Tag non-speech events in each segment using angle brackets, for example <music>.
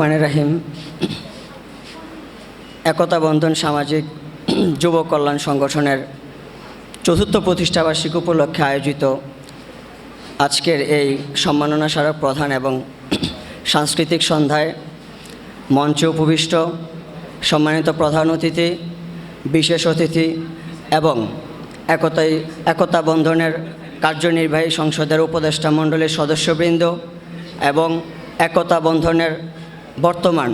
মানে রাহিম। একতা বন্ধন সামাজিক যুব কল্যাণ সংগঠনের চতুর্থ প্রতিষ্ঠাবার্ষিকী উপলক্ষে আয়োজিত আজকের এই সম্মাননা স্মারক প্রধান এবং সাংস্কৃতিক সন্ধ্যায় মঞ্চে উপবিষ্ট সম্মানিত প্রধান অতিথি, বিশেষ অতিথি এবং একতাই, একতা বন্ধনের কার্যনির্বাহী সংসদের উপদেষ্টা মণ্ডলীর সদস্যবৃন্দ এবং একতা বন্ধনের বর্তমান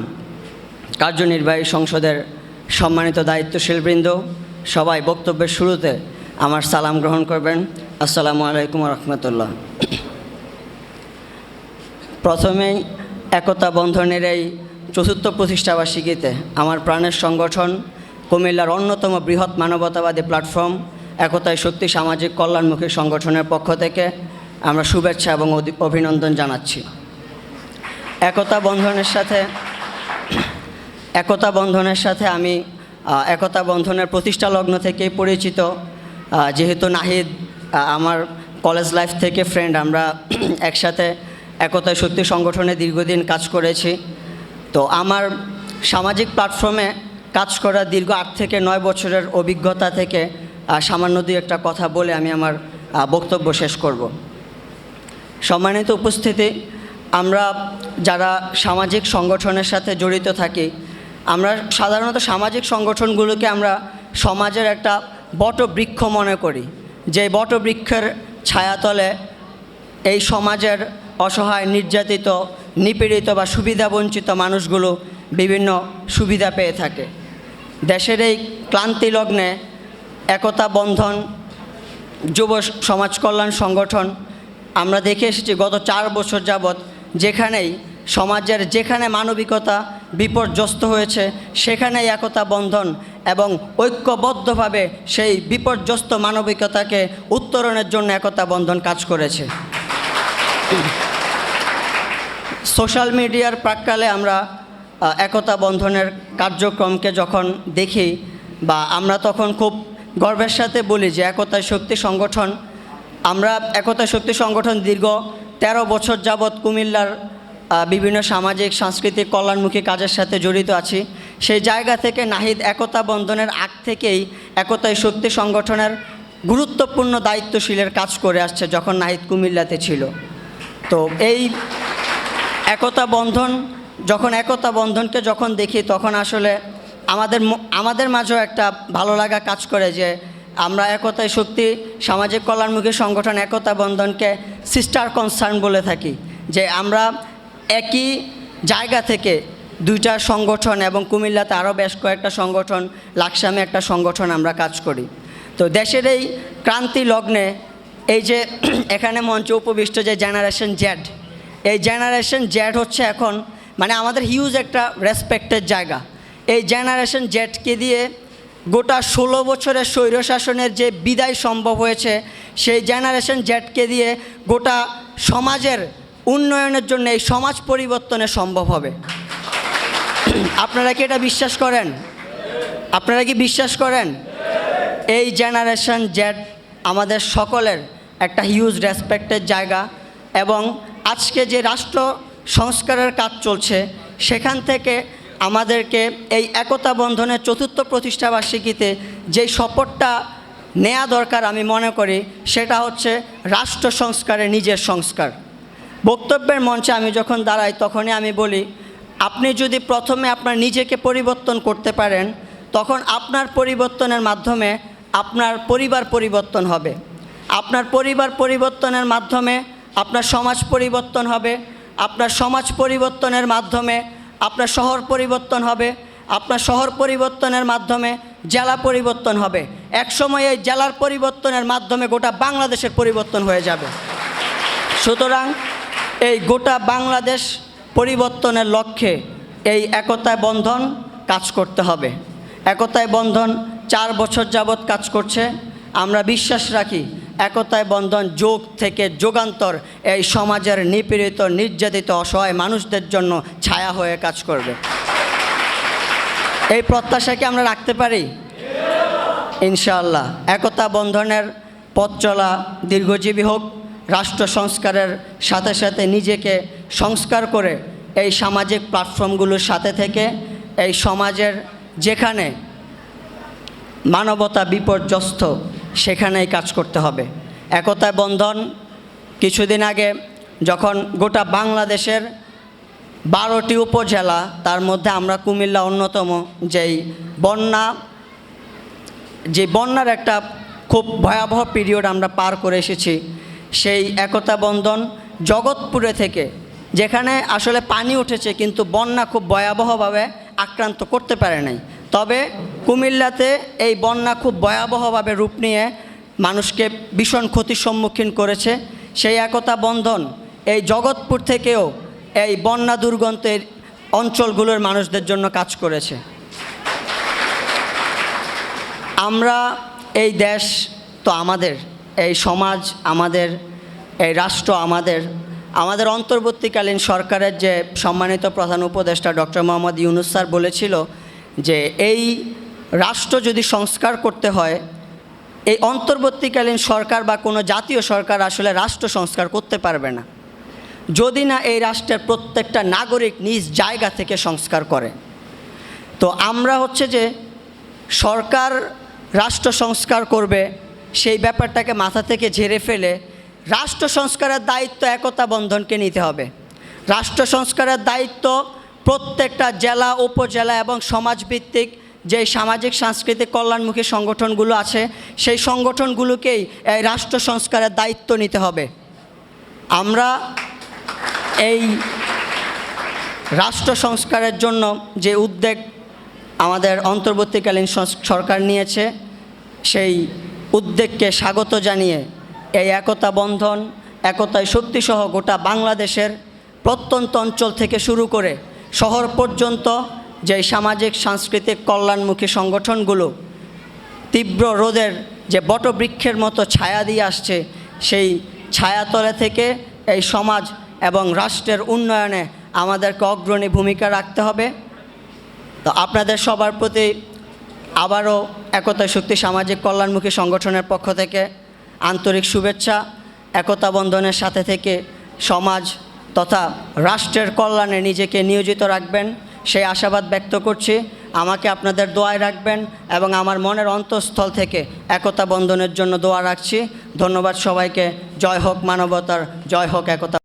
কার্যনির্বাহী সংসদের সম্মানিত দায়িত্বশীলবৃন্দ, সবাই বক্তব্যের শুরুতে আমার সালাম গ্রহণ করবেন। আসসালামু আলাইকুম রহমতুল্লাহ। প্রথমেই একতা বন্ধনের এই চতুর্থ প্রতিষ্ঠাবার্ষিকীতে আমার প্রাণের সংগঠন কুমিল্লার অন্যতম বৃহৎ মানবতাবাদী প্ল্যাটফর্ম একতায় শক্তি সামাজিক কল্যাণমুখী সংগঠনের পক্ষ থেকে আমরা শুভেচ্ছা এবং অভিনন্দন জানাচ্ছি। একতা বন্ধনের সাথে, একতা বন্ধনের সাথে আমি একতা বন্ধনের প্রতিষ্ঠা লগ্ন থেকেই পরিচিত। যেহেতু নাহিদ আমার কলেজ লাইফ থেকে ফ্রেন্ড আমরা <clears throat> একসাথে একতা শক্তি সংগঠনে দীর্ঘদিন কাজ করেছি। তো আমার সামাজিক প্ল্যাটফর্মে কাজ করা দীর্ঘ আট থেকে নয় বছরের অভিজ্ঞতা থেকে সামান্য দুই একটা কথা বলে আমি আমার বক্তব্য শেষ করব। সম্মানিত উপস্থিতি আমরা যারা সামাজিক সংগঠনের সাথে জড়িত থাকি, আমরা সাধারণত সামাজিক সংগঠনগুলোকে আমরা সমাজের একটা বটবৃক্ষ মনে করি। যে বটবৃক্ষের ছায়াতলে এই সমাজের অসহায়, নির্যাতিত, নিপীড়িত বা সুবিধাবঞ্চিত মানুষগুলো বিভিন্ন সুবিধা পেয়ে থাকে। দেশের এই ক্লান্তি লগ্নে একতা বন্ধন, যুব সমাজ কল্যাণ সংগঠন আমরা দেখে এসেছি গত চার বছর যাবৎ যেখানেই সমাজের যেখানে মানবিকতা বিপর্যস্ত হয়েছে, সেখানেই একতা বন্ধন এবং ঐক্যবদ্ধভাবে সেই বিপর্যস্ত মানবিকতাকে উত্তরণের জন্য একতা বন্ধন কাজ করেছে। সোশ্যাল মিডিয়ার প্রাককালে আমরা একতা বন্ধনের কার্যক্রমকে যখন দেখি বা আমরা তখন খুব গর্বের সাথে বলি যে একতা শক্তি সংগঠন আমরা একতা শক্তি সংগঠন দীর্ঘ তেরো বছর যাবৎ কুমিল্লার বিভিন্ন সামাজিক, সাংস্কৃতিক, কল্যাণমুখী কাজের সাথে জড়িত আছি। সেই জায়গা থেকে নাহিদ একতা বন্ধনের আগ থেকেই একতাই শক্তি সংগঠনের গুরুত্বপূর্ণ দায়িত্বশীলের কাজ করে আসছে যখন নাহিদ কুমিল্লাতে ছিল। তো এই একতা বন্ধন, যখন একতা বন্ধনকে যখন দেখি তখন আসলে আমাদের আমাদের মাঝেও একটা ভালো লাগা কাজ করে যে আমরা একতায় শক্তি, সামাজিক কল্যাণমুখী সংগঠন একতা বন্ধনকে সিস্টার কনসার্ন বলে থাকি, যে আমরা একই জায়গা থেকে দুইটা সংগঠন এবং কুমিল্লাতে আরও বেশ কয়েকটা সংগঠন, লাকসামে একটা সংগঠন আমরা কাজ করি। তো দেশের এই ক্রান্তি লগ্নে এই যে <clears throat> এখানে মঞ্চে উপবিষ্ট যে জেনারেশন জেড এই জেনারেশন জেড হচ্ছে এখন মানে আমাদের হিউজ একটা রেসপেক্টের জায়গা। এই জেনারেশন জেডকে দিয়ে গোটা ষোলো বছরের স্বৈরশাসনের যে বিদায় সম্ভব হয়েছে, সেই জেনারেশন জেডকে দিয়ে গোটা সমাজের উন্নয়নের জন্য এই সমাজ পরিবর্তনে সম্ভব হবে। আপনারা কি এটা বিশ্বাস করেন? আপনারা কি বিশ্বাস করেন? এই জেনারেশন জেড আমাদের সকলের একটা হিউজ রেসপেক্টের জায়গা এবং আজকে যে রাষ্ট্র সংস্কারের কাজ চলছে, সেখান থেকে আমাদেরকে এই একতা বন্ধনের চতুর্থ প্রতিষ্ঠাবার্ষিকীতে যেই শপথটা নেওয়া দরকার আমি মনে করি, সেটা হচ্ছে রাষ্ট্র সংস্কারে নিজের সংস্কার। বক্তব্যের মঞ্চে আমি যখন দাঁড়াই, তখনই আমি বলি, আপনি যদি প্রথমে আপনার নিজেকে পরিবর্তন করতে পারেন, তখন আপনার পরিবর্তনের মাধ্যমে আপনার পরিবার পরিবর্তন হবে। আপনার পরিবার পরিবর্তনের মাধ্যমে আপনার সমাজ পরিবর্তন হবে। আপনার সমাজ পরিবর্তনের মাধ্যমে আপনার শহর পরিবর্তন হবে, আপনার শহর পরিবর্তনের মাধ্যমে জেলা পরিবর্তন হবে। একসময় এই জেলার পরিবর্তনের মাধ্যমে গোটা বাংলাদেশের পরিবর্তন হয়ে যাবে। সুতরাং এই গোটা বাংলাদেশ পরিবর্তনের লক্ষ্যে এই একতায় বন্ধন কাজ করতে হবে। একতায় বন্ধন চার বছর যাবৎ কাজ করছে। আমরা বিশ্বাস রাখি একতায় বন্ধন, যোগ থেকে যোগান্তর এই সমাজের নিপীড়িত, নির্যাতিত, অসহায় মানুষদের জন্য ছায়া হয়ে কাজ করবে। এই প্রত্যাশা কি আমরা রাখতে পারি? ইনশাআল্লাহ। একতা বন্ধনের পথ চলা দীর্ঘজীবী হোক, রাষ্ট্র সংস্কারের সাথে সাথে নিজেকে সংস্কার করে এই সামাজিক প্ল্যাটফর্মগুলোর সাথে থেকে এই সমাজের যেখানে মানবতা বিপর্যস্ত সেখানেই কাজ করতে হবে। একতায় বন্ধন, কিছুদিন আগে যখন গোটা বাংলাদেশের বারোটি উপজেলা, তার মধ্যে আমরা কুমিল্লা অন্যতম, যেই বন্যা যে বন্যার একটা খুব ভয়াবহ পিরিয়ড আমরা পার করে এসেছি, সেই একতা বন্ধন জগৎপুরে থেকে, যেখানে আসলে পানি উঠেছে, কিন্তু বন্যা খুব ভয়াবহভাবে আক্রান্ত করতে পারে নাই। তবে কুমিল্লাতে এই বন্যা খুব ভয়াবহভাবে রূপ নিয়ে মানুষকে ভীষণ ক্ষতির সম্মুখীন করেছে। সেই একতা বন্ধন এই জগৎপুর থেকেও এই বন্যা দুর্গন্তের অঞ্চলগুলোর মানুষদের জন্য কাজ করেছে। আমরা এই দেশ তো আমাদের, এই সমাজ আমাদের, এই রাষ্ট্র আমাদের আমাদের অন্তর্বর্তীকালীন সরকারের যে সম্মানিত প্রধান উপদেষ্টা ডক্টর মোহাম্মদ ইউনুস স্যার বলেছিল যে এই রাষ্ট্র যদি সংস্কার করতে হয়, এই অন্তর্বর্তীকালীন সরকার বা কোনো জাতীয় সরকার আসলে রাষ্ট্র সংস্কার করতে পারবে না। যদি না এই রাষ্ট্রের প্রত্যেকটা নাগরিক নিজ জায়গা থেকে সংস্কার করে। তো আমরা হচ্ছে যে সরকার রাষ্ট্র সংস্কার করবে, সেই ব্যাপারটাকে মাথা থেকে ঝেড়ে ফেলে রাষ্ট্র সংস্কারের দায়িত্ব একতা বন্ধনকে নিতে হবে। রাষ্ট্র সংস্কারের দায়িত্ব প্রত্যেকটা জেলা, উপজেলা এবং সমাজভিত্তিক যে সামাজিক, সাংস্কৃতিক কল্যাণমুখী সংগঠনগুলো আছে, সেই সংগঠনগুলোকেই এই রাষ্ট্র সংস্কারের দায়িত্ব নিতে হবে। আমরা এই রাষ্ট্র সংস্কারের জন্য যে উদ্যোগ আমাদের অন্তর্বর্তীকালীন সরকার নিয়েছে, সেই উদ্যোগকে স্বাগত জানিয়ে এই একতা বন্ধন একতায় শক্তিসহ গোটা বাংলাদেশের প্রত্যন্ত অঞ্চল থেকে শুরু করে শহর পর্যন্ত যে সামাজিক, সাংস্কৃতিক কল্যাণমুখী সংগঠনগুলো তীব্র রোদের যে বটবৃক্ষের মতো ছায়া দিয়ে আসছে, সেই ছায়াতলে থেকে এই সমাজ এবং রাষ্ট্রের উন্নয়নে আমাদেরকে অগ্রণী ভূমিকা রাখতে হবে। তো আপনাদের সবার প্রতি আবারও একতা শক্তি সামাজিক কল্যাণমুখী সংগঠনের পক্ষ থেকে আন্তরিক শুভেচ্ছা, একতা বন্ধনের সাথে থেকে সমাজ তথা রাষ্ট্রের কল্যাণে নিজেকে নিয়োজিত রাখবেন। সেই আশাবাদ ব্যক্ত করছি আমাকে আপনাদের দোয়ায় রাখবেন এবং আমার মনের অন্তঃস্থল থেকে একতা বন্ধনের জন্য দোয়া রাখছি। ধন্যবাদ সবাইকে। জয় হোক মানবতার, জয় হোক একতা